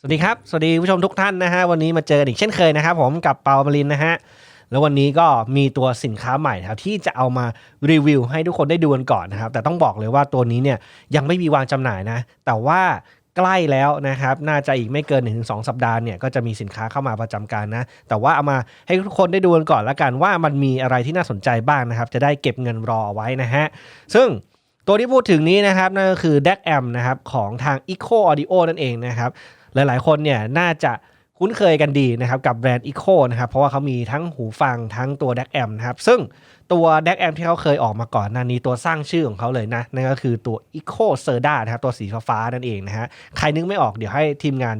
สวัสดีครับ สวัสดีผู้ชมทุกท่านนะฮะ วันนี้มาเจออีกเช่นเคยนะครับผมกับเปามารินนะฮะ แล้ววันนี้ก็มีตัวสินค้าใหม่นะครับที่จะเอามารีวิวให้ทุกคนได้ดูกันก่อนนะครับ แต่ต้องบอกเลยว่าตัวนี้เนี่ยยังไม่มีวางจำหน่ายนะ แต่ว่าใกล้แล้วนะครับ น่าจะอีกไม่เกิน 1-2 สัปดาห์เนี่ยก็จะมีสินค้าเข้ามาประจำการนะ แต่ว่าเอามาให้ทุกคนได้ดูกันก่อนละกันว่ามันมีอะไรที่น่าสนใจบ้างนะครับ จะได้เก็บเงินรอเอาไว้นะฮะ ซึ่งตัวที่พูดถึงนี้นะครับนั่นก็คือ DAC Amp นะครับของทาง Eco Audio นั่นเองนะครับ หลายๆ คนเนี่ยน่าจะคุ้นเคยกันดีนะครับกับแบรนด์ Eco นะครับเพราะว่าเขามีทั้งหูฟังทั้งตัว DAC Amp นะครับซึ่งตัว DAC Amp ที่เขาเคยออกมาก่อนหน้านี้ตัวสร้างชื่อของเขาเลยนะ นั่นก็คือตัว Eco s e r d a นะครับตัวสีฟ้านั่นเองนะฮะใครนึกไม่ออกเดี๋ยวให้ทีมงาน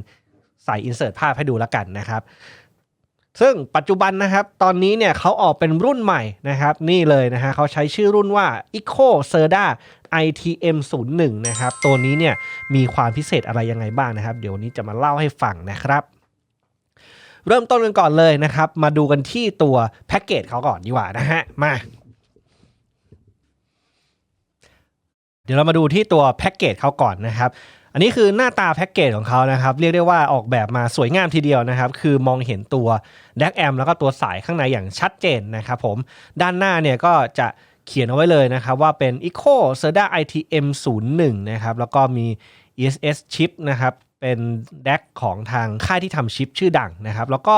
ใส่อินเสิร์ตภาพให้ดูแล้วกันนะครับ ซึ่งปัจจุบันนะครับตอนนี้เนี่ยเขาออกเป็นรุ่นใหม่นะครับ นี่เลยนะฮะเขาใช้ชื่อรุ่นว่า Eco s e r d a ITM 0 1นะครับ ตัวนี้เนี่ยมีความพิเศษอะไรยังไงบ้างนะครับ เดี๋ยววันนี้จะมาเล่าให้ฟังนะครับ เริ่มต้นกันก่อนเลยนะครับ มาดูกันที่ตัวแพ็กเกจเขาก่อนดีกว่านะฮะมาเดี๋ยวเรามาดูที่ตัวแพ็กเกจเขาก่อนนะครับ อันนี้คือหน้าตาแพ็กเกจของเขานะครับ เรียกได้ว่าออกแบบมาสวยงามทีเดียวนะครับ คือมองเห็นตัว d a c Amp แล้วก็ตัวสายข้างในอย่างชัดเจนนะครับผมด้านหน้าเนี่ยก็จะเขียนเอาไว้เลยนะครับว่าเป็น Eco s e r d a ITM 0 1นะครับแล้วก็มี ESS chip นะครับเป็น DAC ของทางค่ายที่ทำชิปชื่อดังนะครับ แล้วก็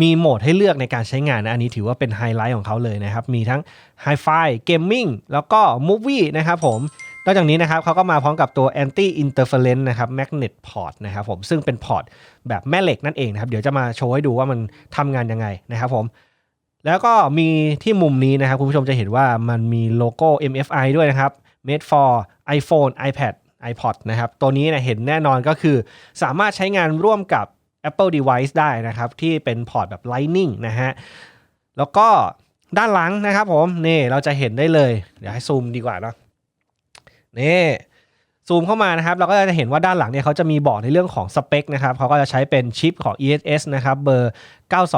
มีโหมดให้เลือกในการใช้งานนะ อันนี้ถือว่าเป็นไฮไลท์ของเขาเลยนะครับ มีทั้ง Hi-Fi Gaming แล้วก็ Movie นะครับผม นอกจากนี้นะครับเขาก็มาพร้อมกับตัว anti interference นะครับ magnet port นะครับผมซึ่งเป็นพอร์ตแบบแม่เหล็กนั่นเองนะครับเดี๋ยวจะมาโชว์ให้ดูว่ามันทำงานยังไงนะครับผมแล้วก็มีที่มุมนี้นะครับคุณผู้ชมจะเห็นว่ามันมีโลโก้ MFI ด้วยนะครับ made for iPhone iPad iPod นะครับตัวนี้เนะเห็นแน่นอนก็คือ สามารถใช้งานร่วมกับ Apple device ได้นะครับ ที่เป็นพอร์ตแบบ Lightning นะฮะแล้วก็ด้านหลังนะครับผมนี่เราจะเห็นได้เลย เดี๋ยวให้ซูมดีกว่าเนาะ นี่ซูมเข้ามานะครับ เราก็จะเห็นว่าด้านหลังเนี่ยเขาจะมีบอกในเรื่องของสเปคนะครับเขาก็จะใช้เป็นชิปของ ESS นะครับ เบอร์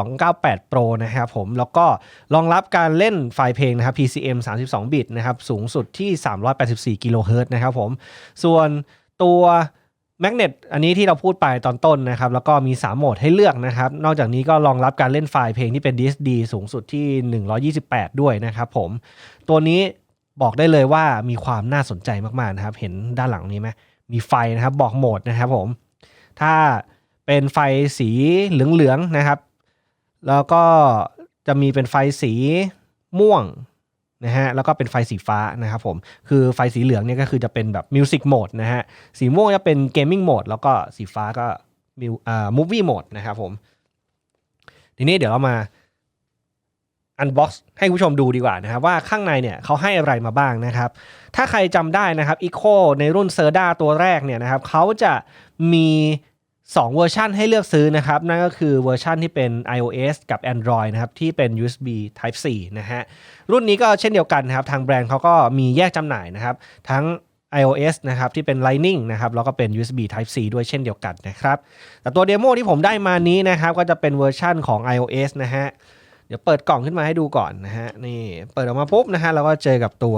9298 Pro นะครับผม แล้วก็รองรับการเล่นไฟล์เพลงนะครับ PCM 32 บิตนะครับ สูงสุดที่ 384 กิโลเฮิรตซ์นะครับผม ส่วนตัวแมกเนตอันนี้ที่เราพูดไปตอนต้นนะครับ แล้วก็มี 3 โหมดให้เลือกนะครับ นอกจากนี้ก็รองรับการเล่นไฟล์เพลงที่เป็น DSD สูงสุดที่ 128 ด้วยนะครับผม ตัวนี้ บอกได้เลยว่ามีความน่าสนใจมากๆนะครับ เห็นด้านหลังนี้ไหมมีไฟนะครับบอกโหมดนะครับผมถ้าเป็นไฟสีเหลืองๆนะครับ แล้วก็จะมีเป็นไฟสีม่วงนะฮะแล้วก็เป็นไฟสีฟ้านะครับผมคือไฟสีเหลืองเนี่ยก็คือจะเป็นแบบมิวสิกโหมดนะฮะสีม่วงจะเป็นเกมมิ่งโหมดแล้วก็สีฟ้าก็มิวอ่ามูฟวี่โหมดนะครับผมทีนี้เดี๋ยวเรามา อันบ็อกซ์ให้ผู้ชมดูดีกว่านะครับว่าข้างในเนี่ยเขาให้อะไรมาบ้างนะครับ ถ้าใครจำได้นะครับ Eco ในรุ่น s e r d a ตัวแรกเนี่ยนะครับเขาจะมี 2 เวอร์ชันให้เลือกซื้อนะครับ นั่นก็คือเวอร์ชันที่เป็น iOS กับ Android นะครับที่เป็น USB Type C นะฮะรุ่นนี้ก็เช่นเดียวกันนะครับ ทางแบรนด์เขาก็มีแยกจำหน่ายนะครับ ทั้ง iOS นะครับที่เป็น Lightning นะครับแล้วก็เป็น USB Type C ด้วยเช่นเดียวกันนะครับแต่ตัวเดโมที่ผมได้มานี้นะครับก็จะเป็นเวอร์ชันของ iOS นะฮะ เดี๋ยวเปิดกล่องขึ้นมาให้ดูก่อนนะฮะนี่เปิดออกมาปุ๊บนะฮะเราก็เจอกับตัว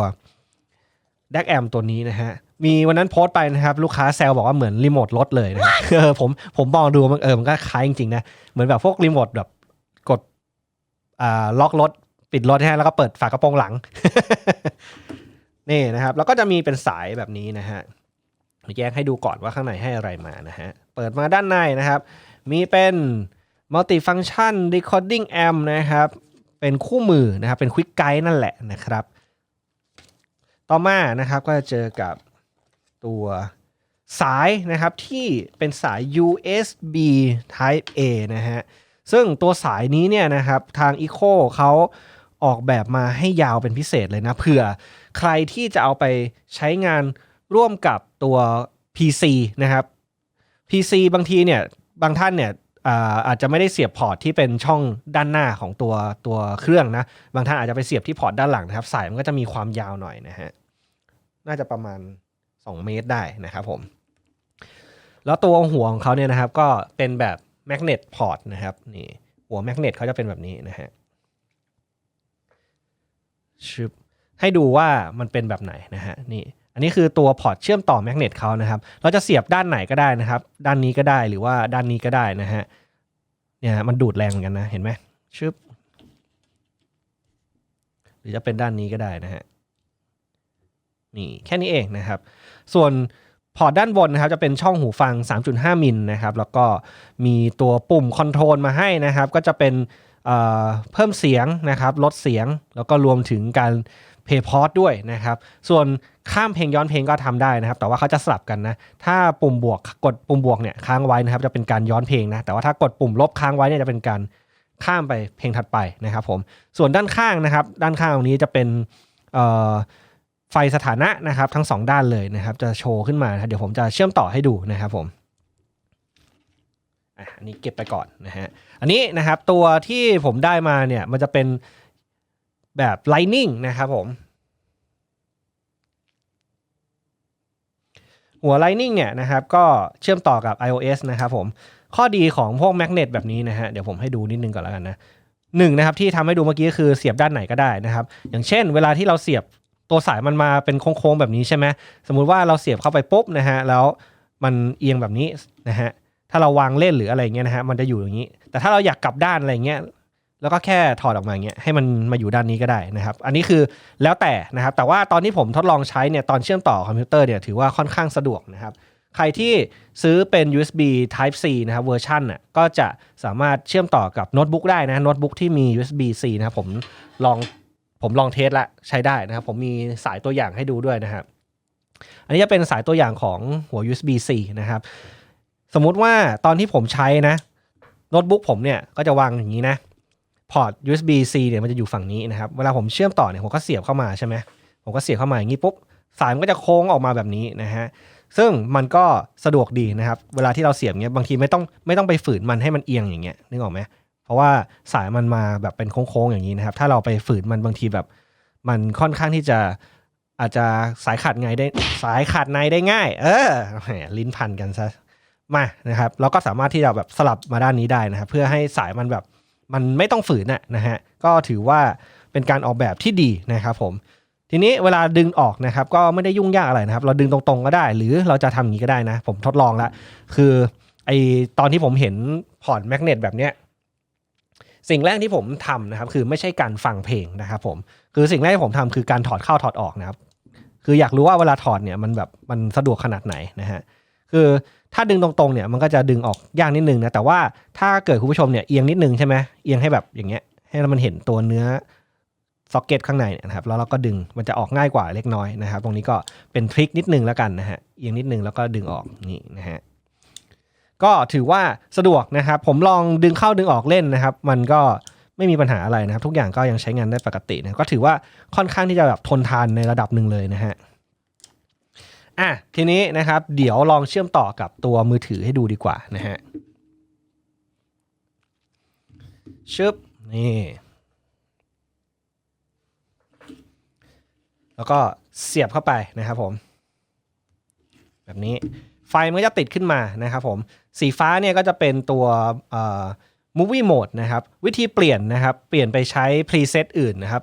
d a c Amp ตัวนี้นะฮะมีวันนั้นโพสต์ไปนะครับ ลูกค้าแซวบอกว่าเหมือนรีโมทรถเลยนะเออผมผมมองดูมันเออมันก็คล้ายจริงๆนะ เหมือนแบบพวกรีโมทแบบกดอ่าล็อกรถ ปิดรถให้แล้วก็เปิดฝากระโปรงหลัง นี่นะครับ แล้วก็จะมีเป็นสายแบบนี้นะฮะแยกให้ดูก่อนว่าข้างในให้อะไรมานะฮะเปิดมาด้านในนะครับ มีเป็น Multifunction Recording Amp นะครับ เป็นคู่มือนะครับ เป็น Quick Guide นั่นแหละนะครับ ต่อมานะครับก็จะเจอกับตัวสายนะครับที่เป็นสาย USB Type A นะฮะ ซึ่งตัวสายนี้เนี่ยนะครับทาง Eco เขาออกแบบมาให้ยาวเป็นพิเศษเลยนะเผื่อใครที่จะเอาไปใช้งานร่วมกับตัว PC นะครับ PC บางทีเนี่ยบางท่านเนี่ย อาอาจจะไม่ได้เสียบพอร์ตที่เป็นช่องด้านหน้าของตัวตัวเครื่องนะ บางท่านอาจจะไปเสียบที่พอร์ตด้านหลังนะครับ สายมันก็จะมีความยาวหน่อยนะฮะ น่าจะประมาณ 2 เมตรได้นะครับผม แล้วตัวหัวของเขาเนี่ยนะครับ ก็เป็นแบบแมกเนตพอร์ตนะครับ นี่หัวแมกเนตเขาจะเป็นแบบนี้นะฮะชึบให้ดูว่ามันเป็นแบบไหนนะฮะ นี่ อันนี้คือตัวพอร์ตเชื่อมต่อแมกเนตเขานะครับ เราจะเสียบด้านไหนก็ได้นะครับ ด้านนี้ก็ได้หรือว่าด้านนี้ก็ได้นะฮะ เนี่ยมันดูดแรงเหมือนกันนะ เห็นไหมชึบ หรือจะเป็นด้านนี้ก็ได้นะฮะ นี่แค่นี้เองนะครับ ส่วนพอร์ตด้านบนนะครับจะเป็นช่องหูฟัง 3.5 มิลนะครับ แล้วก็มีตัวปุ่มคอนโทรลมาให้นะครับ ก็จะเป็นเเพิ่มเสียงนะครับ ลดเสียง แล้วก็รวมถึงการ เพย์พอ e ด้วยนะครับ ส่วนข้ามเพลงย้อนเพลงก็ทำได้นะครับ แต่ว่าเขาจะสลับกันนะ ถ้าปุ่มบวกกดปุ่มบวกเนี่ยค้างไว้นะครับ จะเป็นการย้อนเพลงนะ แต่ว่าถ้ากดปุ่มลบค้างไว้เนี่ยจะเป็นการข้ามไปเพลงถัดไปนะครับผม ส่วนด้านข้างนะครับ ด้านข้างตรงนี้จะเป็นไฟสถานะนะครับ ทั้งสองด้านเลยนะครับ จะโชว์ขึ้นมานเดี๋ยวผมจะเชื่อมต่อให้ดูนะครับผมอันนี้เก็บไปก่อนนะฮะ อันนี้นะครับตัวที่ผมได้มาเนี่ยมันจะเป็น แบบ Lightning นะครับผม หัว Lightning เนี่ยนะครับก็เชื่อมต่อกับ iOS นะครับผม ข้อดีของพวกแมกเนตแบบนี้นะฮะเดี๋ยวผมให้ดูนิดนึงก่อนแล้วกันนะหนึ่งนะครับที่ทำให้ดูเมื่อกี้ก็คือเสียบด้านไหนก็ได้นะครับ อย่างเช่น เวลาที่เราเสียบตัวสายมันมาเป็นโค้งๆแบบนี้ใช่ไหมสมมุติว่าเราเสียบเข้าไปปุ๊บนะฮะแล้วมันเอียงแบบนี้นะฮะถ้าเราวางเล่นหรืออะไรเงี้ยนะฮะมันจะอยู่อย่างนี้ แต่ถ้าเราอยากกลับด้านอะไรเงี้ย แล้วก็แค่ถอดออกมาอย่างเงี้ยให้มันมาอยู่ด้านนี้ก็ได้นะครับ อันนี้คือแล้วแต่นะครับ แต่ว่าตอนที่ผมทดลองใช้เนี่ยตอนเชื่อมต่อคอมพิวเตอร์เนี่ยถือว่าค่อนข้างสะดวกนะครับใครที่ซื้อเป็น USB Type C นะครับเวอร์ชันน่ะก็จะสามารถเชื่อมต่อกับโน้ตบุ๊กได้นะโน้ตบุ๊กที่มี USB C นะครับผมลองผมลองเทสละใช้ได้นะครับ ผมมีสายตัวอย่างให้ดูด้วยนะครับ อันนี้จะเป็นสายตัวอย่างของหัว USB C นะครับ สมมุติว่าตอนที่ผมใช้นะโน้ตบุ๊กผมเนี่ยก็จะวางอย่างนี้นะ พอร์ต USB C เนี่ยมันจะอยู่ฝั่งนี้นะครับ เวลาผมเชื่อมต่อเนี่ยผมก็เสียบเข้ามาใช่ไหมผมก็เสียบเข้ามาอย่างนี้ปุ๊บสายมันก็จะโค้งออกมาแบบนี้นะฮะซึ่งมันก็สะดวกดีนะครับ เวลาที่เราเสียบเงี้ยบางทีไม่ต้องไม่ต้องไปฝืนมันให้มันเอียงอย่างเงี้ยนึกออกไหมเพราะว่าสายมันมาแบบเป็นโค้งๆอย่างนี้นะครับ ถ้าเราไปฝืนมันบางทีแบบ มันค่อนข้างที่จะอาจจะสายขาดไงได้สายขาดในได้ง่าย เออลิ้นพันกันซะมานะครับ เราก็สามารถที่จะแบบสลับมาด้านนี้ได้นะครับ เพื่อให้สายมันแบบ มันไม่ต้องฝืนน่ะนะฮะก็ถือว่าเป็นการออกแบบที่ดีนะครับผมทีนี้เวลาดึงออกนะครับก็ไม่ได้ยุ่งยากอะไรนะครับ เราดึงตรงๆก็ได้ หรือเราจะทำอย่างนี้ก็ได้นะ ผมทดลองแล้วคือไอตอนที่ผมเห็นพอร์ตแมกเนตแบบเนี้ยสิ่งแรกที่ผมทำนะครับ คือไม่ใช่การฟังเพลงนะครับผมคือสิ่งแรกที่ผมทำคือการถอดเข้าถอดออกนะครับ คืออยากรู้ว่าเวลาถอดเนี่ยมันแบบมันสะดวกขนาดไหนนะฮะคือ ถ้าดึงตรงๆเนี่ยมันก็จะดึงออกยากนิดนึงนะแต่ว่าถ้าเกิดคุณผู้ชมเนี่ยเอียงนิดนึงใช่ไหมเอียงให้แบบอย่างเงี้ย ให้มันเห็นตัวเนื้อซ็อกเก็ตข้างในเนี่ยนะครับแล้วเราก็ดึงมันจะออกง่ายกว่าเล็กน้อยนะครับ ตรงนี้ก็เป็นทริคนิดนึงแล้วกันนะฮะเอียงนิดนึงแล้วก็ดึงออกนี่นะฮะก็ถือว่าสะดวกนะครับ ผมลองดึงเข้าดึงออกเล่นนะครับ มันก็ไม่มีปัญหาอะไรนะครับ ทุกอย่างก็ยังใช้งานได้ปกตินะก็ถือว่าค่อนข้างที่จะแบบทนทานในระดับหนึ่งเลยนะฮะ อะทีนี้นะครับ เดี๋ยวลองเชื่อมต่อกับตัวมือถือให้ดูดีกว่านะฮะชึบนี่แล้วก็เสียบเข้าไปนะครับผม แบบนี้ไฟมันก็จะติดขึ้นมานะครับผมสีฟ้าเนี่ยก็จะเป็นตัวเอ่อ movie mode นะครับวิธีเปลี่ยนนะครับ เปลี่ยนไปใช้ preset อื่นนะครับ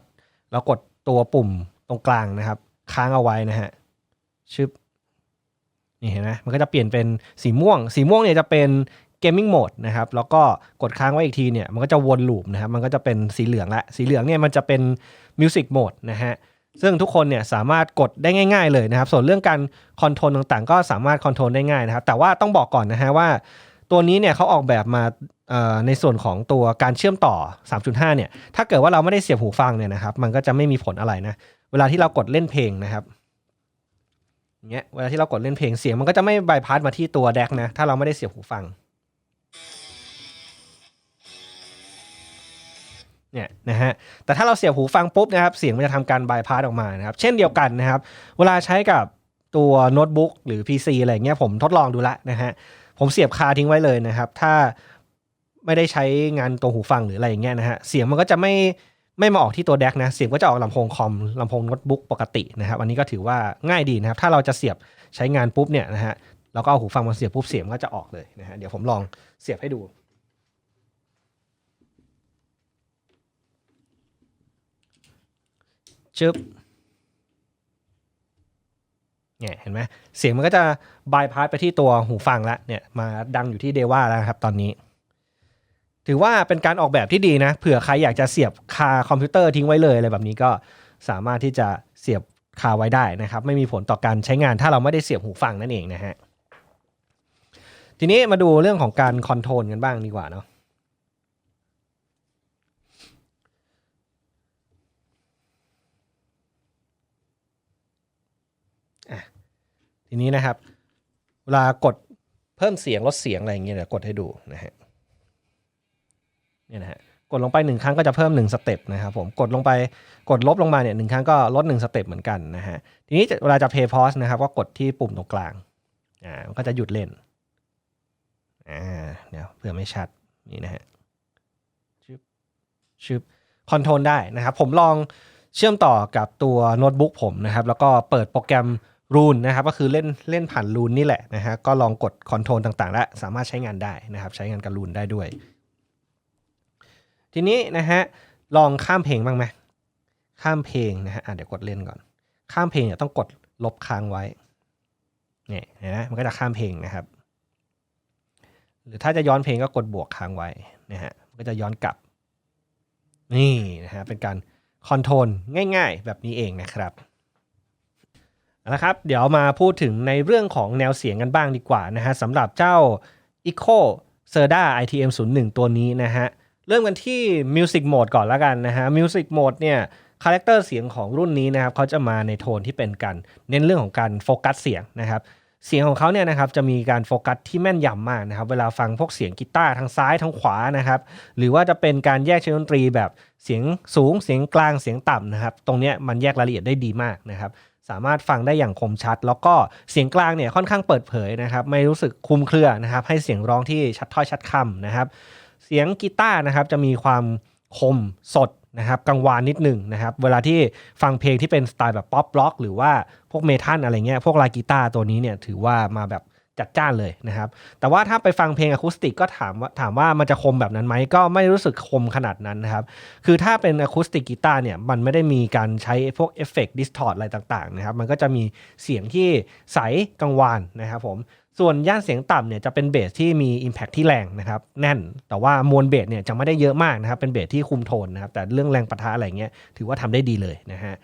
แล้วกดตัวปุ่มตรงกลางนะครับ ค้างเอาไว้นะฮะชึบ นี่เห็นไหมมันก็จะเปลี่ยนเป็นสีม่วง สีม่วงเนี่ยจะเป็น gaming mode นะครับ แล้วก็กดค้างไว้อีกทีเนี่ย มันก็จะวนลูปนะครับ มันก็จะเป็นสีเหลืองละ สีเหลืองเนี่ยมันจะเป็น music mode นะฮะ ซึ่งทุกคนเนี่ยสามารถกดได้ง่าย ๆ เลยนะครับ ส่วนเรื่องการคอนโทรลต่างๆ ก็สามารถคอนโทรลได้ง่ายนะครับ แต่ว่าต้องบอกก่อนนะฮะว่า ตัวนี้เนี่ยเขาออกแบบมาในส่วนของตัวการเชื่อมต่อ 3.5 เนี่ย ถ้าเกิดว่าเราไม่ได้เสียบหูฟังเนี่ยนะครับ มันก็จะไม่มีผลอะไรนะ เวลาที่เรากดเล่นเพลงนะครับ เงี้ยเวลาที่เรากดเล่นเพลงเสียงมันก็จะไม่บายพาสมาที่ตัวแดกนะ ถ้าเราไม่ได้เสียบหูฟังเนี่ยนะฮะแต่ถ้าเราเสียบหูฟังปุ๊บนะครับเสียงมันจะทำการบายพาสออกมานะครับเช่นเดียวกันนะครับเวลาใช้กับตัวโน้ตบุ๊กหรือ PC อะไรเงี้ยผมทดลองดูละนะฮะผมเสียบคาทิ้งไว้เลยนะครับ ถ้าไม่ได้ใช้งานตัวหูฟังหรืออะไรอย่างเงี้ยนะฮะเสียงมันก็จะไม่ ไม่มาออกที่ตัวแดกนะเสียงก็จะออกลำโพงคอมลำโพงโน้ตบุ๊กปกตินะครับอันนี้ก็ถือว่าง่ายดีนะครับ ถ้าเราจะเสียบใช้งานปุ๊บเนี่ยนะฮะเราก็เอาหูฟังมาเสียบปุ๊บเสียงก็จะออกเลยนะฮะเดี๋ยวผมลองเสียบให้ดูชึบเนี่ยเห็นไหมเสียงมันก็จะบายพาสไปที่ตัวหูฟังแล้วเนี่ยมาดังอยู่ที่เดว่าแล้วครับตอนนี้ ถือว่าเป็นการออกแบบที่ดีนะ เผื่อใครอยากจะเสียบคาคอมพิวเตอร์ทิ้งไว้เลยอะไรแบบนี้ก็สามารถที่จะเสียบคาไว้ได้นะครับ ไม่มีผลต่อการใช้งานถ้าเราไม่ได้เสียบหูฟังนั่นเองนะฮะทีนี้มาดูเรื่องของการคอนโทรลกันบ้างดีกว่าเนาะทีนี้นะครับ เวลากดเพิ่มเสียงลดเสียงอะไรอย่างเงี้ยเดี๋ยวกดให้ดูนะฮะ เนี่ยนะฮะกดลงไปหนึ่งครั้งก็จะเพิ่มหนึ่งสเต็ปนะครับผมกดลงไปกดลบลงมาเนี่ยหนึ่งครั้งก็ลดหนึ่งสเต็ปเหมือนกันนะฮะทีนี้เวลาจะ pay pause นะครับก็กดที่ปุ่มตรงกลางอ่ามันก็จะหยุดเล่นอ่าเดี๋ยวเผื่อไม่ชัดนี่นะฮะชึบชึบคอนโทรลได้นะครับ ผมลองเชื่อมต่อกับตัวโน้ตบุ๊กผมนะครับ แล้วก็เปิดโปรแกรมรูนนะครับก็คือเล่นเล่นผ่านรูนนี่แหละนะฮะก็ลองกดคอนโทรลต่างๆ แล้วสามารถใช้งานได้นะครับ ใช้งานกับรูนได้ด้วย ทีนี้นะฮะลองข้ามเพลงบ้างไหมข้ามเพลงนะฮะะเดี๋ยวกดเล่นก่อน ข้ามเพลงเนี่ยต้องกดลบค้างไว้เนี่ยนไหมมันก็จะข้ามเพลงนะครับ หรือถ้าจะย้อนเพลงก็กดบวกค้างไว้นะฮะมันก็จะย้อนกลับ นี่นะฮะเป็นการคอนโทรลง่ายๆ แบบนี้เองนะครับนะครับ เดี๋ยวมาพูดถึงในเรื่องของแนวเสียงกันบ้างดีกว่านะฮะสำหรับเจ้า Echo c e r d a ITM 0 1 ตัวนี้นะฮะ เริ่มกันที่ Music Mode ก่อนแล้วกันนะฮะ Music Mode เนี่ยคาแรคเตอร์เสียงของรุ่นนี้นะครับเขาจะมาในโทนที่เป็นการเน้นเรื่องของการโฟกัสเสียงนะครับเสียงของเขาเนี่ยนะครับจะมีการโฟกัสที่แม่นยำมากนะครับเวลาฟังพวกเสียงกีตาร์ทางซ้ายทางขวานะครับหรือว่าจะเป็นการแยกชิ้นดนตรีแบบเสียงสูงเสียงกลางเสียงต่ำนะครับตรงนี้มันแยกรายละเอียดได้ดีมากนะครับสามารถฟังได้อย่างคมชัด แล้วก็เสียงกลางเนี่ยค่อนข้างเปิดเผยนะครับไม่รู้สึกคุมเครือนะครับให้เสียงร้องที่ชัดถ้อยชัดคำนะครับ เสียงกีตาร์นะครับจะมีความคมสดนะครับกังวานนิดหนึ่งนะครับ เวลาที่ฟังเพลงที่เป็นสไตล์แบบป๊อปร็อก หรือว่าพวกเมทัลอะไรเงี้ยพวกลายกีตาร์ตัวนี้เนี่ยถือว่ามาแบบจัดจ้านเลยนะครับ แต่ว่าถ้าไปฟังเพลงอะคูสติกก็ถามว่าถามว่ามันจะคมแบบนั้นไหมก็ไม่รู้สึกคมขนาดนั้นนะครับ คือถ้าเป็นอะคูสติกกีตาร์เนี่ยมันไม่ได้มีการใช้พวกเอฟเฟกต์ดิสทอร์อะไรต่างๆนะครับ มันก็จะมีเสียงที่ใสกังวานนะครับผม ส่วนย่านเสียงต่ำเนี่ยจะเป็นเบสที่มี Impact ที่แรงนะครับแน่น แต่ว่ามวลเบสเนี่ยจะไม่ได้เยอะมากนะครับเป็นเบสที่คุมโทนนะครับแต่เรื่องแรงปะทะอะไรเงี้ยถือว่าทำได้ดีเลยนะฮะ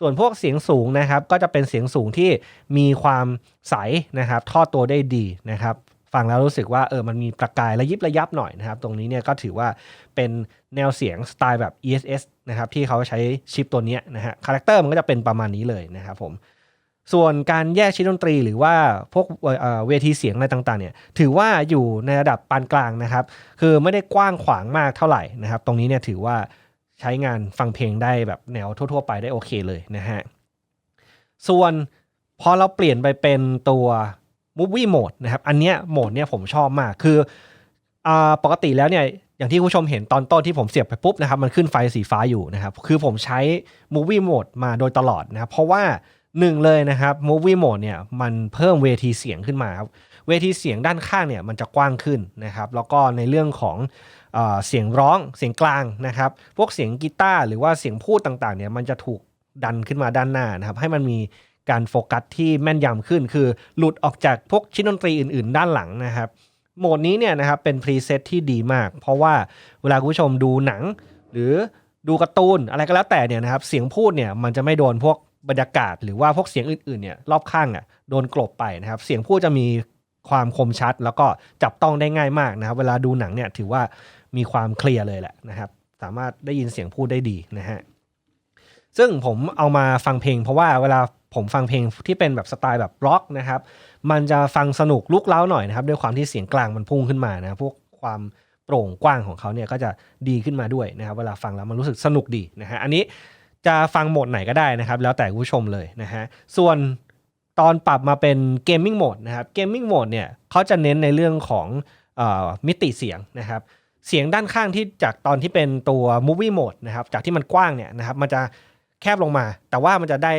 ส่วนพวกเสียงสูงนะครับก็จะเป็นเสียงสูงที่มีความใสนะครับทอดตัวได้ดีนะครับฟังแล้วรู้สึกว่าเออมันมีประกายระยิบระยับหน่อยนะครับ ตรงนี้เนี่ยก็ถือว่าเป็นแนวเสียงสไตล์แบบ ESS นะครับที่เขาใช้ชิปตัวนี้นะฮะคาแรคเตอร์มันก็จะเป็นประมาณนี้เลยนะครับผม ส่วนการแยกชิ้นดนตรีหรือว่าพวกเวทีเสียงอะไรต่างๆเนี่ยถือว่าอยู่ในระดับปานกลางนะครับ คือไม่ได้กว้างขวางมากเท่าไหร่นะครับ ตรงนี้เนี่ยถือว่าใช้งานฟังเพลงได้แบบแนวทั่ว ๆ ไปได้โอเคเลยนะฮะส่วนพอเราเปลี่ยนไปเป็นตัว Movie Mode นะครับอันเนี้ยโหมดเนี่ยผมชอบมากคืออปกติแล้วเนี่ยอย่างที่ผู้ชมเห็นตอนต้นที่ผมเสียบไปปุ๊บนะครับมันขึ้นไฟสีฟ้าอยู่นะครับคือผมใช้ Movie Mode มาโดยตลอดนะครับเพราะว่า หนึ่งเลยนะครับ Movie Mode เนี่ยมันเพิ่มเวทีเสียงขึ้นมาครับเวทีเสียงด้านข้างเนี่ยมันจะกว้างขึ้นนะครับ แล้วก็ในเรื่องของเอเสียงร้องเสียงกลางนะครับ พวกเสียงกีตาร์หรือว่าเสียงพูดต่างๆเนี่ยมันจะถูกดันขึ้นมาด้านหน้านะครับ ให้มันมีการโฟกัสที่แม่นยำขึ้น คือหลุดออกจากพวกชิ้นดนตรีอื่น ๆ ด้านหลังนะครับโหมดนี้เนี่ยนะครับเป็นพรีเซตที่ดีมาก เพราะว่าเวลาคุณผู้ชมดูหนัง หรือดูการ์ตูนอะไรก็แล้วแต่เนี่ยนะครับเสียงพูดเนี่ยมันจะไม่โดนพวก บรรยากาศหรือว่าพวกเสียงอื่นๆเนี่ยรอบข้างอะโดนกลบไปนะครับ เสียงพูดจะมีความคมชัด แล้วก็จับต้องได้ง่ายมากนะครับ เวลาดูหนังเนี่ยถือว่ามีความเคลียร์เลยแหละนะครับ สามารถได้ยินเสียงพูดได้ดีนะฮะซึ่งผมเอามาฟังเพลง เพราะว่าเวลาผมฟังเพลงที่เป็นแบบสไตล์แบบร็อกนะครับ มันจะฟังสนุกลุกเล้าหน่อยนะครับ ด้วยความที่เสียงกลางมันพุ่งขึ้นมานะพวกความโปร่งกว้างของเขาเนี่ยก็จะดีขึ้นมาด้วยนะครับ เวลาฟังแล้วมันรู้สึกสนุกดีนะฮะอันนี้ จะฟังโหมดไหนก็ได้นะครับ แล้วแต่ผู้ชมเลยนะฮะส่วนตอนปรับมาเป็นเกมมิ่งโหมดนะครับเกมมิ่งโหมดเนี่ยเขาจะเน้นในเรื่องของออมิติเสียงนะครับ เสียงด้านข้างที่จากตอนที่เป็นตัว movie mode นะครับจากที่มันกว้างเนี่ยนะครับมันจะแคบลงมา แต่ว่ามันจะได้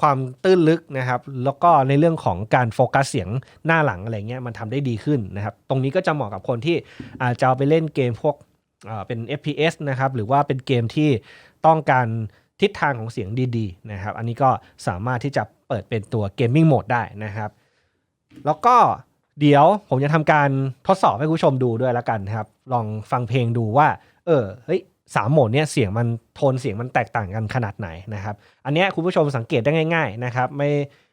ความตื้นลึกนะครับ แล้วก็ในเรื่องของการโฟกัสเสียงหน้าหลังอะไรเงี้ยมันทำได้ดีขึ้นนะครับ ตรงนี้ก็จะเหมาะกับคนที่อาจจะเอาไปเล่นเกมพวกเอ่อเป็น FPS นะครับ หรือว่าเป็นเกมที่ต้องการ ทิศทางของเสียงดีๆนะครับ อันนี้ก็สามารถที่จะเปิดเป็นตัว Gaming Mode ได้นะครับ แล้วก็เดี๋ยวผมจะทำการทดสอบให้คุณผู้ชมดูด้วยแล้วกันนะครับ ลองฟังเพลงดูว่า เออเฮ้ยสามโหมดเนี่ยเสียงมันโทนเสียงมันแตกต่างกันขนาดไหนนะครับ อันนี้คุณผู้ชมสังเกตได้ง่าย ๆนะครับ ไม่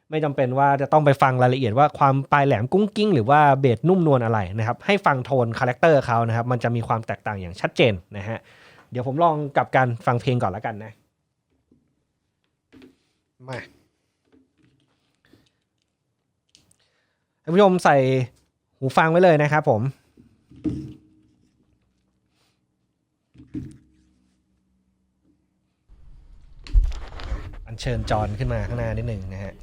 ไม่จำเป็นว่าจะต้องไปฟังรายละเอียดว่าความปลายแหลมกุ้งกิ้งหรือว่าเบสนุ่มนวลอะไรนะครับ ให้ฟังโทนคาแรคเตอร์เขานะครับ มันจะมีความแตกต่างอย่างชัดเจนนะฮะเดี๋ยวผมลองกับการฟังเพลงก่อนแล้วกันนะ มาท่านผู้ชมใส่หูฟังไว้เลยนะครับผม อัญเชิญจอนขึ้นมาข้างหน้านิดหนึ่งนะฮะ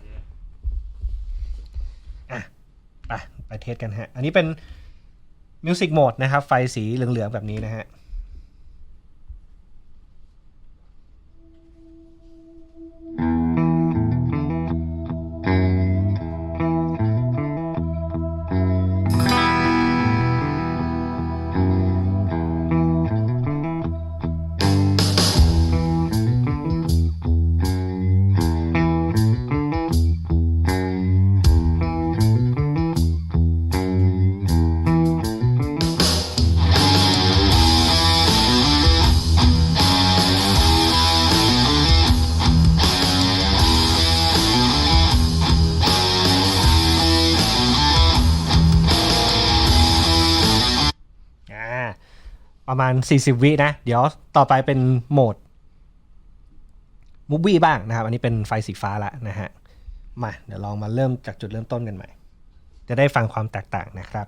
อะไปไปเทสกันฮะ อันนี้เป็นมิวสิกโหมดนะครับ ไฟสีเหลือง ๆ แบบนี้นะฮะ ประมาณ 40 วินะ เดี๋ยวต่อไปเป็นโหมดมูฟวี่บ้างนะครับ อันนี้เป็นไฟสีฟ้าละนะฮะ มา เดี๋ยวลองมาเริ่มจากจุดเริ่มต้นกันใหม่ จะได้ฟังความแตกต่างนะครับ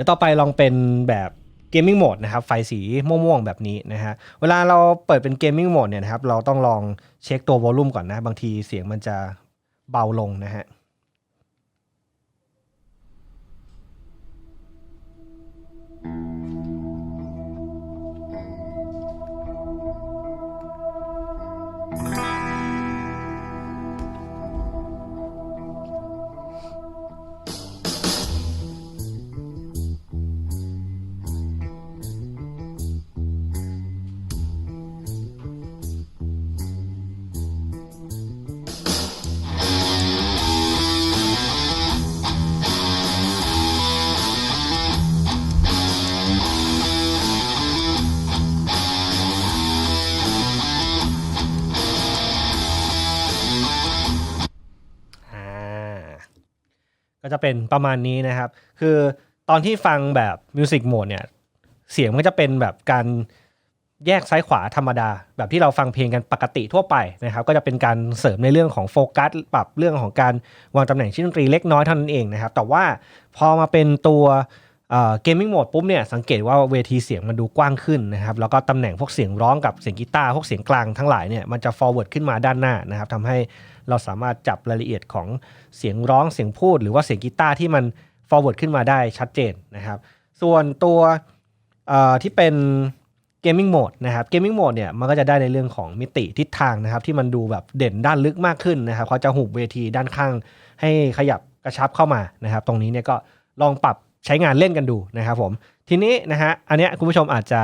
ดี๋ยวต่อไปลองเป็นแบบเกมมิ่งโหมดนะครับ ไฟสีม่วงๆแบบนี้นะฮะ เวลาเราเปิดเป็นเกมมิ่งโหมดเนี่ยนะครับ เราต้องลองเช็คตัววอลลุ่มก่อนนะ บางทีเสียงมันจะเบาลงนะฮะอ่ จะเป็นประมาณนี้นะครับ คือตอนที่ฟังแบบมิวสิกโหมดเนี่ย เสียงมันจะเป็นแบบการแยกซ้ายขวาธรรมดา แบบที่เราฟังเพลงกันปกติทั่วไปนะครับ ก็จะเป็นการเสริมในเรื่องของโฟกัส ปรับเรื่องของการวางตำแหน่งชิ้นดนตรีเล็กน้อยเท่านั้นเองนะครับ แต่ว่าพอมาเป็นตัว เกมมิ่งโหมดปุ๊บเนี่ยสังเกตว่าเวทีเสียงมันดูกว้างขึ้นนะครับแล้วก็ตำแหน่งพวกเสียงร้องกับเสียงกีตาร์พวกเสียงกลางทั้งหลายเนี่ยมันจะ forward ขึ้นมาด้านหน้านะครับทำให้เราสามารถจับรายละเอียดของเสียงร้องเสียงพูด หรือว่าเสียงกีตาร์ที่มัน forward ขึ้นมาได้ชัดเจนนะครับ ส่วนตัวที่เป็น Gaming Mode นะครับ Gaming Mode เนี่ยมันก็จะได้ในเรื่องของมิติทิศทางนะครับที่มันดูแบบเด่นด้านลึกมากขึ้นนะครับเขาจะหุบเวทีด้านข้างให้ขยับกระชับเข้ามานะครับ ตรงนี้เนี่ยก็ลองปรับ ใช้งานเล่นกันดูนะครับผม ทีนี้นะฮะอันเนี้ยคุณผู้ชมอาจจะ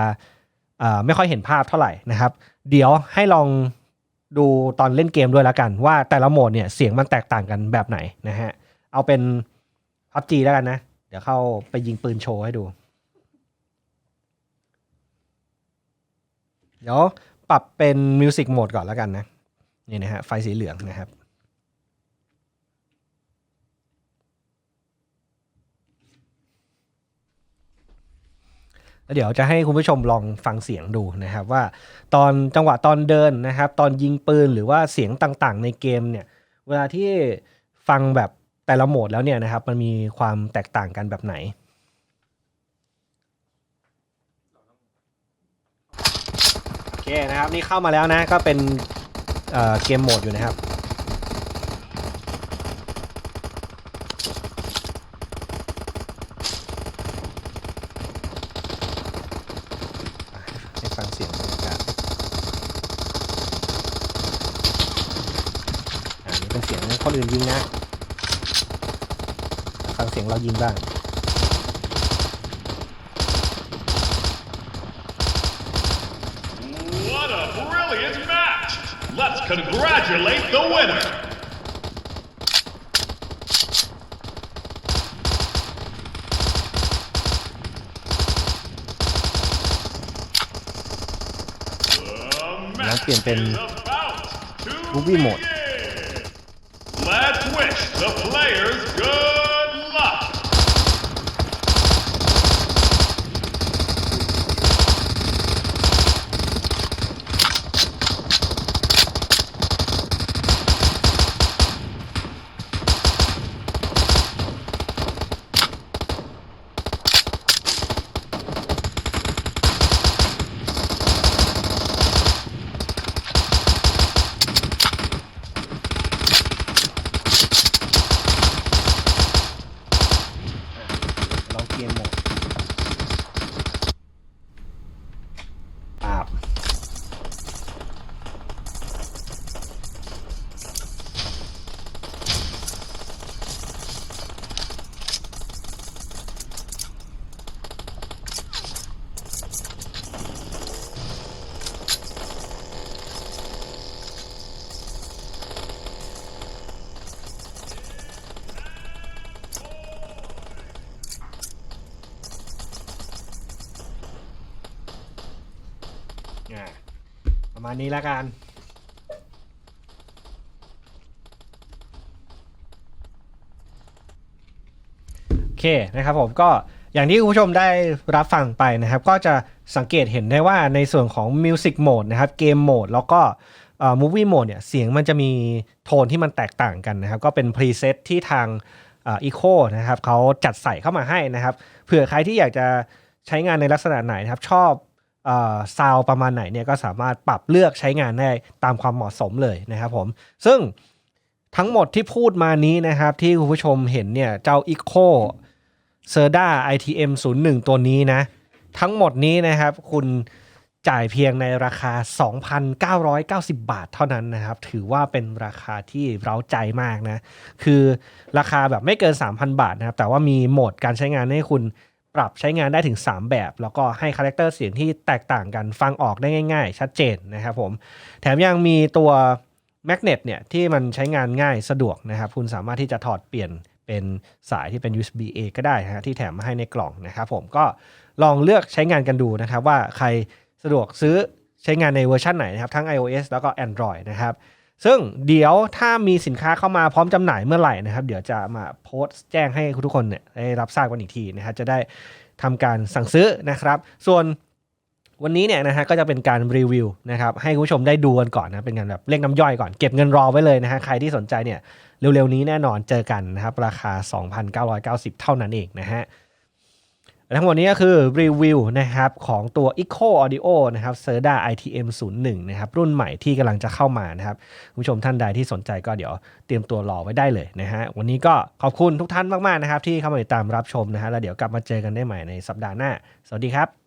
ไม่ค่อยเห็นภาพเท่าไหร่นะครับ เดี๋ยวให้ลองดูตอนเล่นเกมด้วยแล้วกัน ว่าแต่ละโหมดเนี่ยเสียงมันแตกต่างกันแบบไหนนะฮะเอาเป็น PUBG แล้วกันนะ เดี๋ยวเข้าไปยิงปืนโชว์ให้ดู เดี๋ยวปรับเป็นมิวสิกโหมดก่อนแล้วกันนะนี่นะฮะไฟสีเหลืองนะครับ แล้วเดี๋ยวจะให้คุณผู้ชมลองฟังเสียงดูนะครับว่า ตอนจังหวะตอนเดินนะครับ ตอนยิงปืนหรือว่าเสียงต่างๆ ในเกมเนี่ย เวลาที่ฟังแบบแต่ละโหมดแล้วเนี่ยนะครับ มันมีความแตกต่างกันแบบไหนโอเคนะครับ นี่เข้ามาแล้วนะก็เป็นเอ่อเกมโหมดอยู่นะครับ ให้ฟังเสียงบรรยากาศอันนี้ เป็นเสียงคนอื่นยิงนะฟังเสียงเรายิงบ้าง What a brilliant match! Let's congratulate the winner! The แล้วเปลี่ยนเป็น match is about to Movie mode. มาณนี้แล้วกัน โอเคนะครับผมก็อย่างที่คุณผู้ชมได้รับฟังไปนะครับ ก็จะสังเกตเห็นได้ว่าในส่วนของ Music Mode นะครับเกมโหมดแล้วก็เอ่อ Movie Mode เนี่ยเสียงมันจะมีโทนที่มันแตกต่างกันนะครับ ก็เป็นพรีเซตที่ทางอีโคนะครับเขาจัดใส่เข้ามาให้นะครับ เผื่อใครที่อยากจะใช้งานในลักษณะไหนนะครับ ชอบ ซาวประมาณไหนเนี่ยก็สามารถปรับเลือกใช้งานได้ตามความเหมาะสมเลยนะครับผม ซึ่งทั้งหมดที่พูดมานี้นะครับ ที่คุณผู้ชมเห็นเนี่ยเจ้า Echo c e r d a ITM 0 1 ตัวนี้นะ ทั้งหมดนี้นะครับ คุณจ่ายเพียงในราคา 2,990 บาทเท่านั้นนะครับ ถือว่าเป็นราคาที่เร้าใจมากนะ คือราคาแบบไม่เกิน 3,000 บาทนะครับ แต่ว่ามีโหมดการใช้งานให้คุณ ปรับใช้งานได้ถึง 3 แบบ แล้วก็ให้คาแรคเตอร์เสียงที่แตกต่างกันฟังออกได้ง่าย ๆ ชัดเจนนะครับผม แถมยังมีตัวแมกเนตเนี่ยที่มันใช้งานง่ายสะดวกนะครับ คุณสามารถที่จะถอดเปลี่ยนเป็นสายที่เป็น USB A ก็ได้นะฮะที่แถมมาให้ในกล่องนะครับผมก็ลองเลือกใช้งานกันดูนะครับ ว่าใครสะดวกซื้อใช้งานในเวอร์ชันไหนนะครับ ทั้ง iOS แล้วก็ Android นะครับ ซึ่งเดี๋ยวถ้ามีสินค้าเข้ามาพร้อมจำหน่ายเมื่อไหร่นะครับ เดี๋ยวจะมาโพสต์แจ้งให้ทุกคนเนี่ยได้รับทราบกันอีกทีนะครับจะได้ทำการสั่งซื้อนะครับ ส่วนวันนี้เนี่ยนะฮะก็จะเป็นการรีวิวนะครับให้คุณผู้ชมได้ดูกันก่อนนะเป็นการแบบเรียกน้ำย่อยก่อนเก็บเงินรอไว้เลยนะฮะใครที่สนใจเนี่ยเร็วๆนี้แน่นอนเจอกันนะครับราคา 2,990 เท่านั้นเองนะฮะ ทั้งหมดนี้ก็คือรีวิวนะครับของตัว Echo Audio นะครับ Serda ITM 01นะครับรุ่นใหม่ที่กำลังจะเข้ามานะครับคุณผู้ชมท่านใดที่สนใจก็เดี๋ยวเตรียมตัวรอไว้ได้เลยนะฮะวันนี้ก็ขอบคุณทุกท่านมาก ๆ นะครับ ที่เข้ามาติดตามรับชมนะฮะแล้วเดี๋ยวกลับมาเจอกันได้ใหม่ในสัปดาห์หน้า สวัสดีครับ